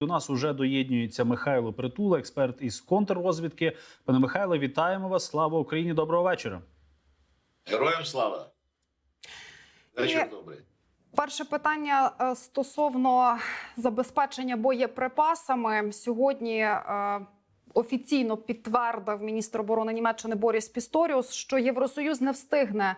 До нас уже доєднюється Михайло Притула, експерт із контррозвідки. Пане Михайло, вітаємо вас! Слава Україні! Доброго вечора! Героям слава! Вечір добрий. Перше питання е, стосовно забезпечення боєприпасами. Сьогодні е, офіційно підтвердив міністр оборони Німеччини Боріс Пісторіус, що Євросоюз не встигне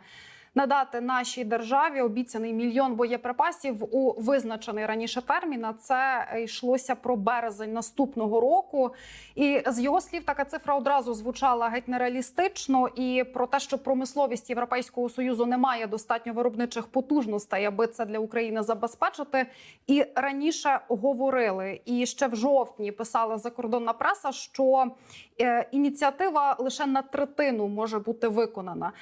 надати нашій державі обіцяний мільйон боєприпасів у визначений раніше термін. А це йшлося про березень наступного року. І з його слів така цифра одразу звучала геть нереалістично. І про те, що промисловість Європейського союзу не має достатньо виробничих потужностей, аби це для України забезпечити. І раніше говорили, і ще в жовтні писала закордонна преса, що е, ініціатива лише на третину може бути виконана.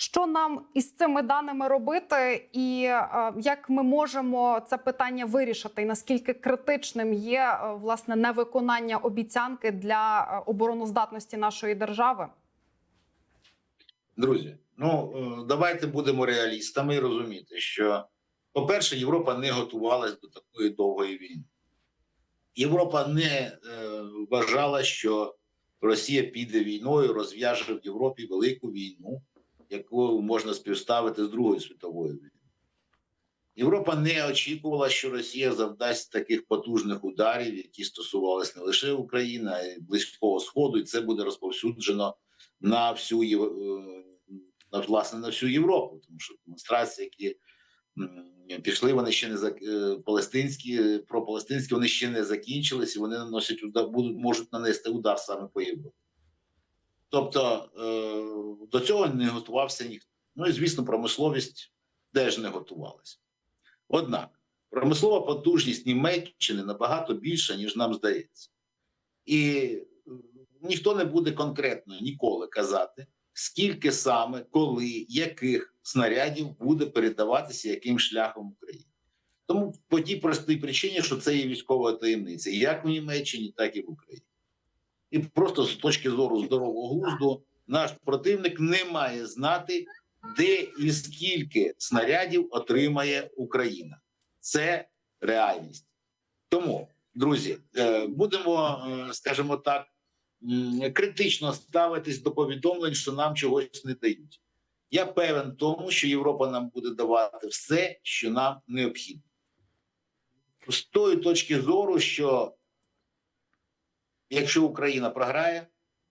Що нам із цими даними робити, і е, як ми можемо це питання вирішити, і наскільки критичним є е, власне невиконання обіцянки для е, обороноздатності нашої держави? Друзі, ну давайте будемо реалістами і розуміти, що, по-перше, Європа не готувалась до такої довгої війни. Європа не вважала, що Росія піде війною, розв'яже в Європі велику війну, яку можна співставити з Другою світовою війною. Європа не очікувала, що Росія завдасть таких потужних ударів, які стосувалися не лише України, а й Близького Сходу, і це буде розповсюджено на всю е, на власне на всю Європу, тому що демонстрації, які пішли, вони ще не за е, палестинські, пропалестинські, вони ще не закінчились, і вони наносять удар, будуть можуть нанести удар саме по Європі. Тобто е, до цього не готувався ніхто. Ну і звісно, промисловість теж не готувалася. Однак промислова потужність Німеччини набагато більша, ніж нам здається. І е, ніхто не буде конкретно ніколи казати, скільки саме, коли, яких снарядів буде передаватися яким шляхом Україні. Тому по тій простій причині, що це є військова таємниця, як в Німеччині, так і в Україні. І просто з точки зору здорового глузду, наш противник не має знати, де і скільки снарядів отримає Україна. Це реальність. Тому, друзі, е, будемо, е, скажімо так, критично ставитись до повідомлень, що нам чогось не дають. Я певен тому, що Європа нам буде давати все, що нам необхідно. З тої точки зору, що якщо Україна програє,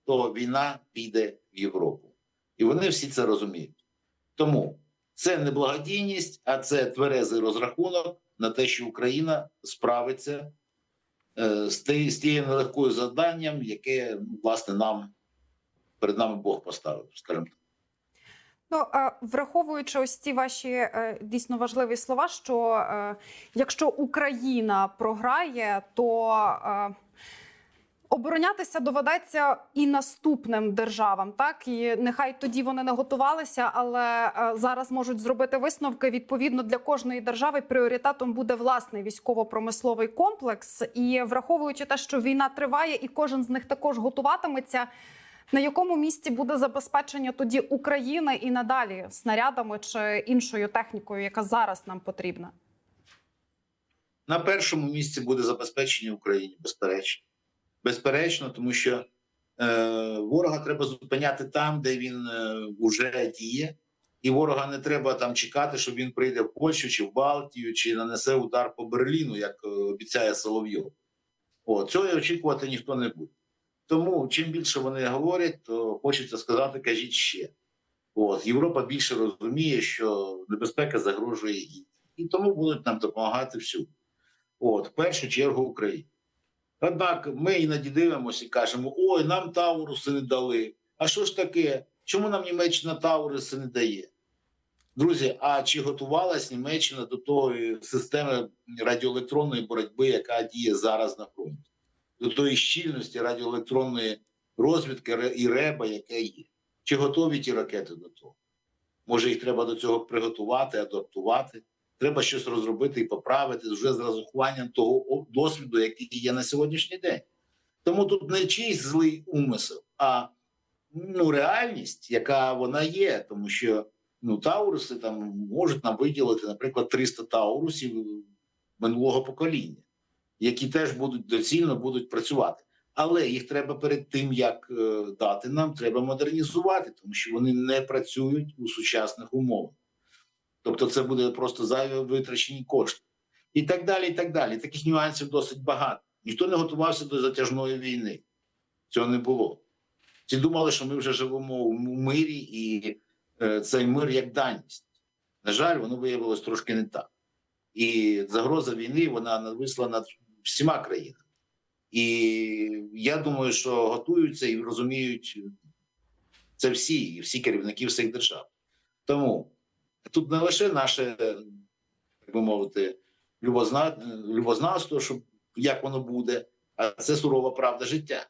то війна піде в Європу. І вони всі це розуміють. Тому це не благодійність, а це тверезий розрахунок на те, що Україна справиться е, з тією нелегкою завданням, яке ну, власне нам перед нами Бог поставив, скажімо так. Ну, враховуючи ось ці ваші е, дійсно важливі слова, що е, якщо Україна програє, то оборонятися доведеться і наступним державам. Так і нехай тоді вони не готувалися, але е, зараз можуть зробити висновки. Відповідно для кожної держави пріоритетом буде власний військово-промисловий комплекс. І враховуючи те, що війна триває, і кожен з них також готуватиметься. На якому місці буде забезпечення тоді України і надалі снарядами чи іншою технікою, яка зараз нам потрібна? На першому місці буде забезпечення Україні, безперечно. Безперечно, тому що е, ворога треба зупиняти там, де він е, вже діє, і ворога не треба там чекати, що він прийде в Польщу чи в Балтію, чи нанесе удар по Берліну, як е, обіцяє Соловйов. О, цього очікувати ніхто не буде. Тому чим більше вони говорять, то хочеться сказати, кажіть ще. От Європа більше розуміє, що небезпека загрожує їй, і тому будуть нам допомагати всюди. От, в першу чергу Україні. Однак ми іноді дивимося і кажемо: ой, нам Тауруси не дали. А що ж таке? Чому нам Німеччина Тауруси не дає? Друзі, а чи готувалась Німеччина до тої системи радіоелектронної боротьби, яка діє зараз на фронті? До тої щільності радіоелектронної розвідки і реба, яке є? Чи готові ті ракети до того? Може, їх треба до цього приготувати, адаптувати? Треба щось розробити і поправити вже з розрахуванням того досвіду, який є на сьогоднішній день. Тому тут не чийсь злий умисел, а ну, реальність, яка вона є, тому що ну, Тауруси там можуть нам виділити, наприклад, 300 Таурусів минулого покоління. які теж будуть доцільно будуть працювати. Але їх треба перед тим, як е, дати нам, треба модернізувати, тому що вони не працюють у сучасних умовах. Тобто, це буде просто зайві витрачені кошти. І так далі. і так далі. Таких нюансів досить багато. Ніхто не готувався до затяжної війни. Цього не було. Всі думали, що ми вже живемо у мирі, і е, цей мир як даність. На жаль, воно виявилось трошки не так. І загроза війни вона нависла над всіма країнами. І я думаю, що готуються і розуміють це всі, і всі керівники всіх держав. Тому тут не лише наше, так би мовити, любозна... любознавство, щоб як воно буде, а це сурова правда життя.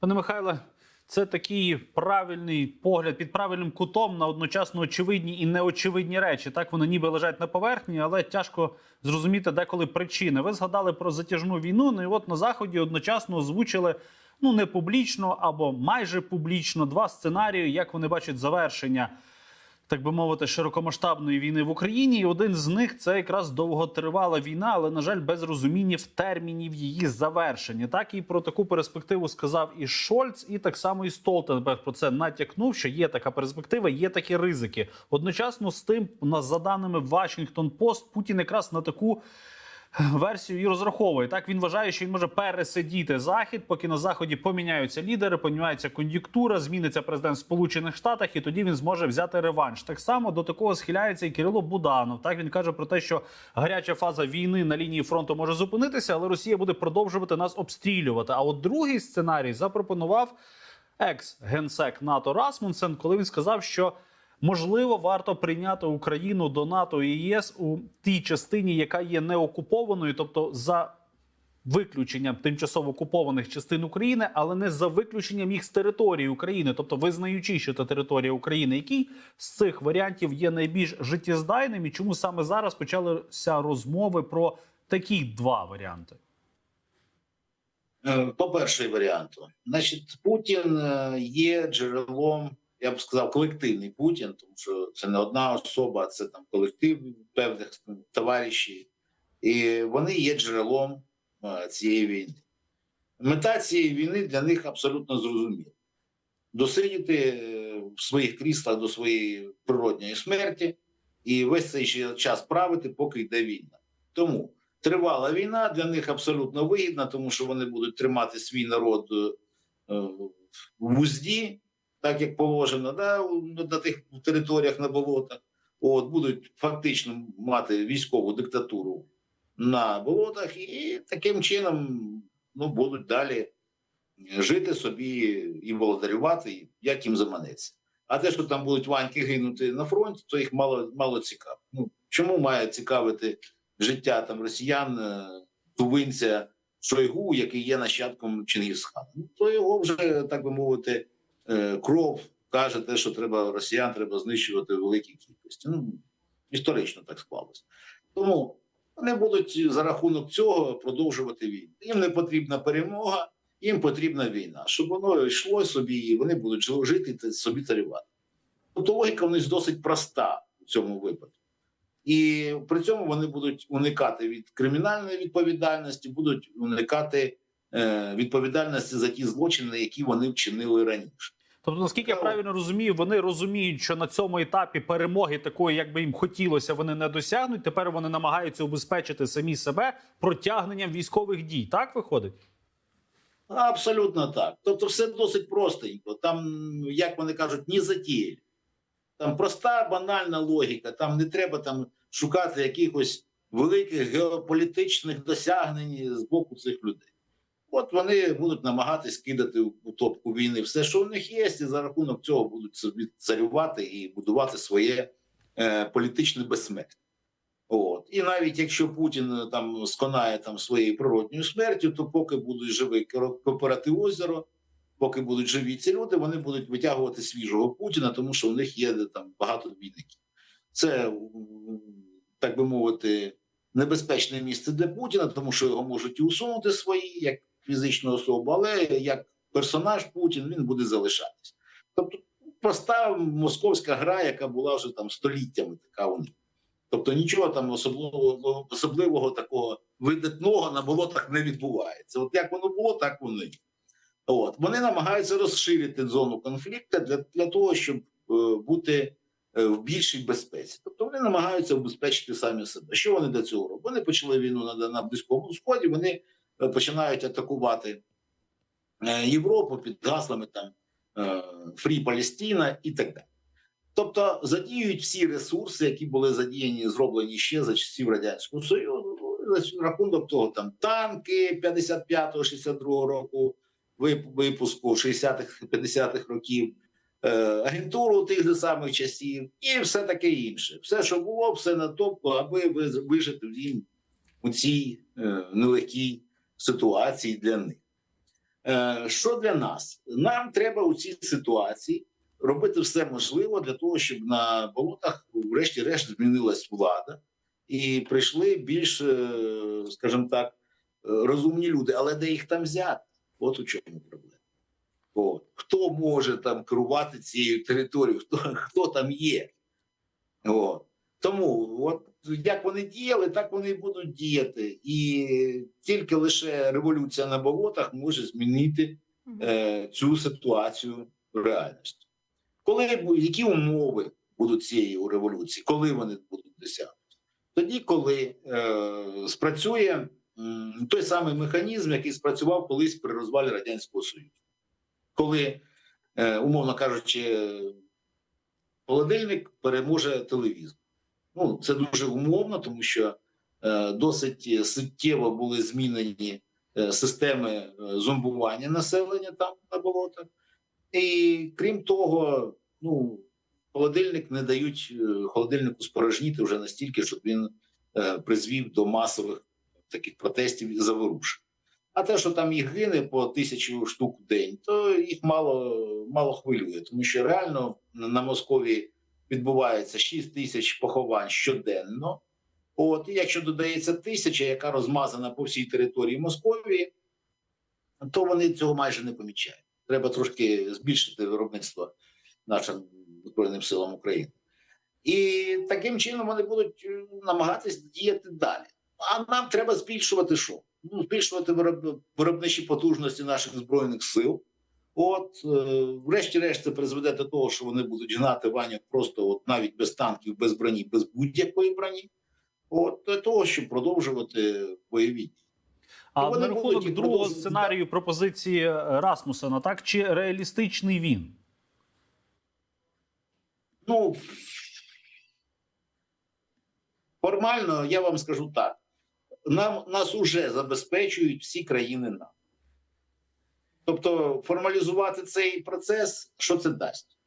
Пане Михайле, це такий правильний погляд під правильним кутом на одночасно очевидні і неочевидні речі. Так вони ніби лежать на поверхні, але тяжко зрозуміти деколи причини. Ви згадали про затяжну війну. Ну і от на заході одночасно озвучили ну не публічно або майже публічно два сценарії, як вони бачать завершення. Так би мовити, широкомасштабної війни в Україні, і один з них це якраз довготривала війна, але на жаль, без розуміння в термінів її завершення. Так і про таку перспективу сказав і Шольц, і так само і Столтенберг про це натякнув, що є така перспектива, є такі ризики. Одночасно з тим, на за даними Washington Post, Путін якраз на таку версію і розраховує. Так він вважає, що він може пересидіти захід, поки на заході поміняються лідери, поміняється кон'юнктура, зміниться президент Сполучених Штатах, і тоді він зможе взяти реванш. Так само до такого схиляється і Кирило Буданов. Так він каже про те, що гаряча фаза війни на лінії фронту може зупинитися, але Росія буде продовжувати нас обстрілювати. А от другий сценарій запропонував екс-генсек НАТО Расмунсен, коли він сказав, що можливо варто прийняти Україну до НАТО і ЄС у тій частині, яка є неокупованою, тобто за виключенням тимчасово окупованих частин України, але не за виключенням їх з території України, тобто визнаючи, що це територія України, який з цих варіантів є найбільш життєздайним, і чому саме зараз почалися розмови про такі два варіанти. Е, По перший варіанту, значить, Путін е, є джерелом, я б сказав, колективний Путін, тому що це не одна особа, це там колектив певних товаришів, і вони є джерелом е, цієї війни. Мета цієї війни для них абсолютно зрозуміла: досидіти е, в своїх кріслах до своєї природньої смерті і весь цей час правити, поки йде війна. Тому тривала війна для них абсолютно вигідна, тому що вони будуть тримати свій народ е, в узді, так як положено, да, на тих територіях на болотах. От будуть фактично мати військову диктатуру на болотах, і таким чином ну, будуть далі жити собі і володарювати, як їм заманеться. А те, що там будуть ваньки гинути на фронті, то їх мало мало цікаво. Ну чому має цікавити життя там росіян, е, тувинця Шойгу, який є нащадком Чингісхана? Ну то його вже так би мовити, кров каже те, що треба росіян треба знищувати в великій кількості. Ну історично так склалося. Тому вони будуть за рахунок цього продовжувати війну. Їм не потрібна перемога, їм потрібна війна, щоб воно йшло собі, і вони будуть жити та собі царювати. Тобто логіка в них досить проста у цьому випадку. І при цьому вони будуть уникати від кримінальної відповідальності, будуть уникати е, відповідальності за ті злочини, які вони вчинили раніше. Тобто, наскільки я правильно розумію, вони розуміють, що на цьому етапі перемоги такої, як би їм хотілося, вони не досягнуть. Тепер вони намагаються убезпечити самі себе протягненням військових дій. Так виходить? Абсолютно так. Тобто, все досить простенько. Там, як вони кажуть, ні затіяль. Там проста, банальна логіка. Там не треба там шукати якихось великих геополітичних досягнень з боку цих людей. От вони будуть намагатись кидати у топку війни все, що в них є, і за рахунок цього будуть собі царювати і будувати своє е, політичне безсмертя. От. І навіть якщо Путін е, там сконає там своєю природньою смертю, то поки будуть кооп- кооператив озеро, поки будуть живі ці люди, вони будуть витягувати свіжого Путіна, тому що у них є там багато двійників. Це, так би мовити, небезпечне місце для Путіна, тому що його можуть і усунути свої як фізичну особу, але як персонаж Путін він буде залишатись. Тобто проста московська гра, яка була вже там століттями, така них. Тобто нічого там особливого, особливого такого видатного на болотах не відбувається. От як воно було, так воно є. От вони намагаються розширити зону конфлікту для, для того, щоб е, бути е, в більшій безпеці. Тобто вони намагаються обезпечити самі себе. Що вони до цього роблять? Вони почали війну на, на близькому сході. Вони починають атакувати е, Європу під гаслами там Фрі Палестина і так далі. Тобто задіюють всі ресурси, які були задіяні, зроблені ще за часів радянського союзу. За рахунок того, там танки 55-62 року, випуску 60-х 50-х років, е, агентуру тих же самих часів, і все таке інше. Все, що було, все на топку, аби ви- вижити в у цій е, нелегкій ситуації для них. Е, що для нас? Нам треба у цій ситуації робити все можливе для того, щоб на болотах, врешті-решт, змінилась влада, і прийшли більш, е, скажімо так, розумні люди. Але де їх там взяти? От у чому проблема. От. Хто може там керувати цією територією? Хто, хто там є? От. Тому, от як вони діяли, так вони і будуть діяти. І тільки лише революція на болотах може змінити е, цю ситуацію в реальності. Коли які умови будуть цієї революції, коли вони будуть досягнуті? Тоді, коли е, спрацює м, той самий механізм, який спрацював колись при розвалі Радянського Союзу, коли, е, умовно кажучи, холодильник переможе телевізор. Ну, це дуже умовно, тому що е, досить суттєво були змінені е, системи е, зомбування населення там на болотах. І крім того, ну, холодильник не дають е, холодильнику спорожніти вже настільки, щоб він е, призвів до масових таких протестів і заворушень. А те, що там їх гине по тисячу штук в день, то їх мало, мало хвилює, тому що реально на на Москові відбувається 6 тисяч поховань щоденно. От, і якщо додається тисяча, яка розмазана по всій території Московії, то вони цього майже не помічають. Треба трошки збільшити виробництво нашим Збройним силам України. І таким чином вони будуть е, намагатись діяти далі. А нам треба збільшувати що? Ну, збільшувати виробничі потужності наших збройних сил. От, е, врешті-решт, це призведе до того, що вони будуть гнати Ваню просто от навіть без танків, без броні, без будь-якої броні. От для того, щоб продовжувати бойові. дії. А на рахунок другого сценарію пропозиції е, Расмусена, так чи реалістичний він? Ну формально я вам скажу так: нам нас уже забезпечують всі країни НАТО. Тобто, формалізувати цей процес, що це дасть?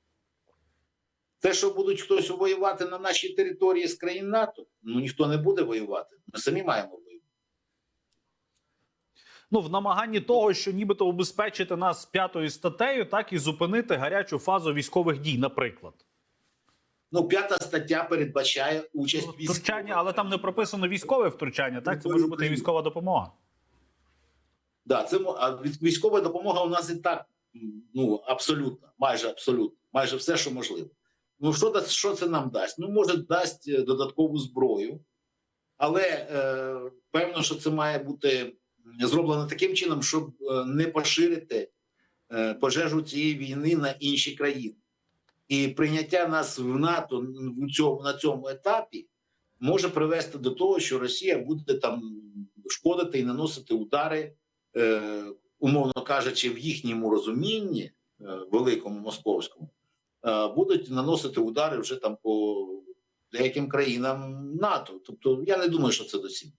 Те, що будуть хтось воювати на нашій території з країн НАТО, ну ніхто не буде воювати. Ми самі маємо воювати. Ну, в намаганні того, що нібито убезпечити нас п'ятою статтею, так і зупинити гарячу фазу військових дій, наприклад. Ну, п'ята стаття передбачає участь Ну, військових. Втручання, але там не прописано військове втручання. Так, це може бути і військова допомога. Да, це військова допомога у нас і так ну абсолютно, майже абсолютно, майже все, що можливо. Ну що що це нам дасть? Ну може дасть е, додаткову зброю, але е, певно, що це має бути зроблено таким чином, щоб е, не поширити е, пожежу цієї війни на інші країни. І прийняття нас в НАТО в цьому на цьому етапі може привести до того, що Росія буде там шкодити і наносити удари умовно кажучи, в їхньому розумінні, е, великому московському, е, будуть наносити удари вже там по деяким країнам НАТО. Тобто, я не думаю, що це доцільно.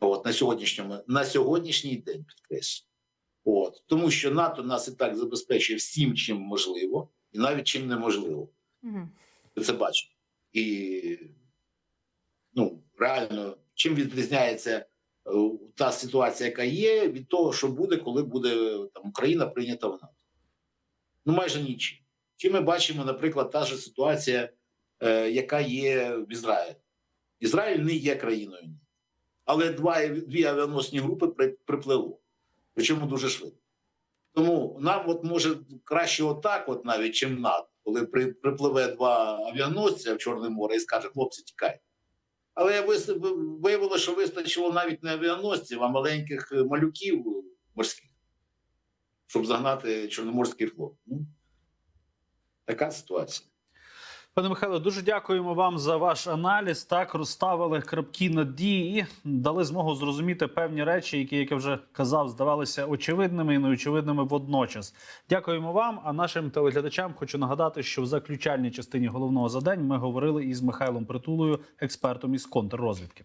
От на сьогоднішньому на сьогоднішній день підкреслю. От тому, що НАТО нас і так забезпечує всім, чим можливо, і навіть чим неможливо. Ви це бачите. І ну, реально, чим відрізняється е, та ситуація, яка є, від того, що буде, коли буде там Україна прийнята в НАТО. Ну, майже нічим. Чи ми бачимо, наприклад, та ж ситуація, е, яка є в Ізраїлі. Ізраїль не є країною, але два, дві авіаносні групи при, припливло. Причому дуже швидко. Тому нам от може краще отак, от навіть, чим НАТО, коли при, припливе два авіаносця в Чорне море і скаже, хлопці, тікайте. Але виявилося, що вистачило навіть не авіаносців, а маленьких е, малюків морських, щоб загнати Чорноморський флот. Ну, така ситуація. Пане Михайло, дуже дякуємо вам за ваш аналіз. Так розставили крапки надії дали змогу зрозуміти певні речі, які, як я вже казав, здавалися очевидними і неочевидними водночас. Дякуємо вам. А нашим телеглядачам хочу нагадати, що в заключальній частині головного за день ми говорили із Михайлом Притулою, експертом із контррозвідки.